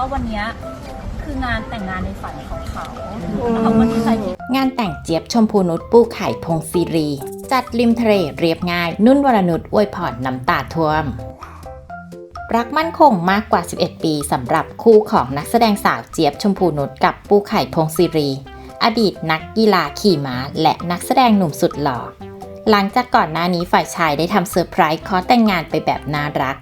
ว่าวันนี้คืองานแต่งงานในฝันของเขาเขาก็ดีใจที่งานแต่งเจี๊ยบชมพูนุชปูไข่พงศิรี จัดริมทะเลเรียบง่าย นุ่นวรนุชอวยพรน้ำตาท่วม รักมั่นคงมากกว่า 11 ปีสำหรับคู่ของนักแสดงสาวเจี๊ยบชมพูนุชกับปูไข่พงศิรี อดีตนักกีฬาขี่ม้า และนักแสดงหนุ่มสุดหล่อหลังจากก่อนหน้านี้ฝ่ายชายได้ทำเซอร์ไพรส์ขอแต่งงานไปแบบน่ารัก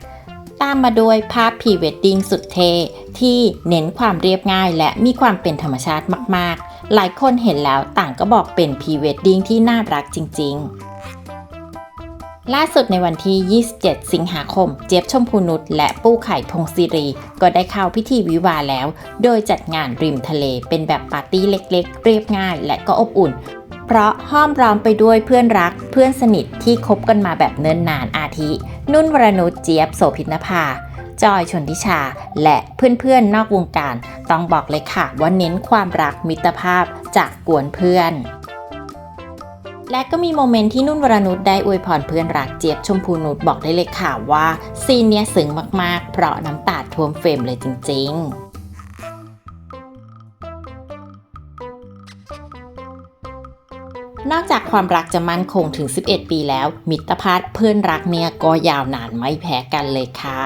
ตามมาด้วยภาพพรีเวดดิ้งสุดเท่ที่เน้นความเรียบง่ายและมีความเป็นธรรมชาติมากๆ หลายคนเห็นแล้วต่างก็บอกเป็นพรีเวดดิ้งที่น่ารักจริง ๆล่าสุดในวันที่ 27 สิงหาคม เจี๊ยบชมพูนุชและปู้ไข่พงศิรี ก็ได้เข้าพิธีวิวาแล้ว โดยจัดงานริมทะเลเป็นแบบปาร์ตี้เล็กๆ เรียบง่ายและก็อบอุ่น เพราะห้อมร้อมไปด้วยเพื่อนรักเพื่อนสนิทที่คบกันมาแบบเนิ่นนานอาทิ นุ่นวรนุชเจี๊ยบโสภินภา จอยชนทิชา และเพื่อนๆนอกวงการ ต้องบอกเลยค่ะว่าเน้นความรักมิตรภาพจากกวนเพื่อนและก็มีโมเมนต์ที่นุ่นวรนุชได้อวยพรเพื่อนรักเจี๊ยบชมพูนุชบอกได้เลยค่ะว่า ซีนเนี้ยซึ้งมากๆ เพราะน้ำตาท่วมเฟรมเลยจริง ๆ นอกจากความรักจะมั่นคงถึง 11 ปีแล้ว มิตรภาพเพื่อนรักเนี่ยก็ยาวนานไม่แพ้กันเลยค่ะ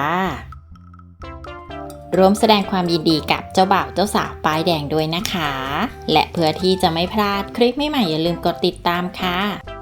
ร่วมแสดงความยินดีกับเจ้าบ่าวเจ้าสาวป้ายแดงด้วยนะคะ และเพื่อที่จะไม่พลาดคลิปใหม่ๆอย่าลืมกดติดตามค่ะ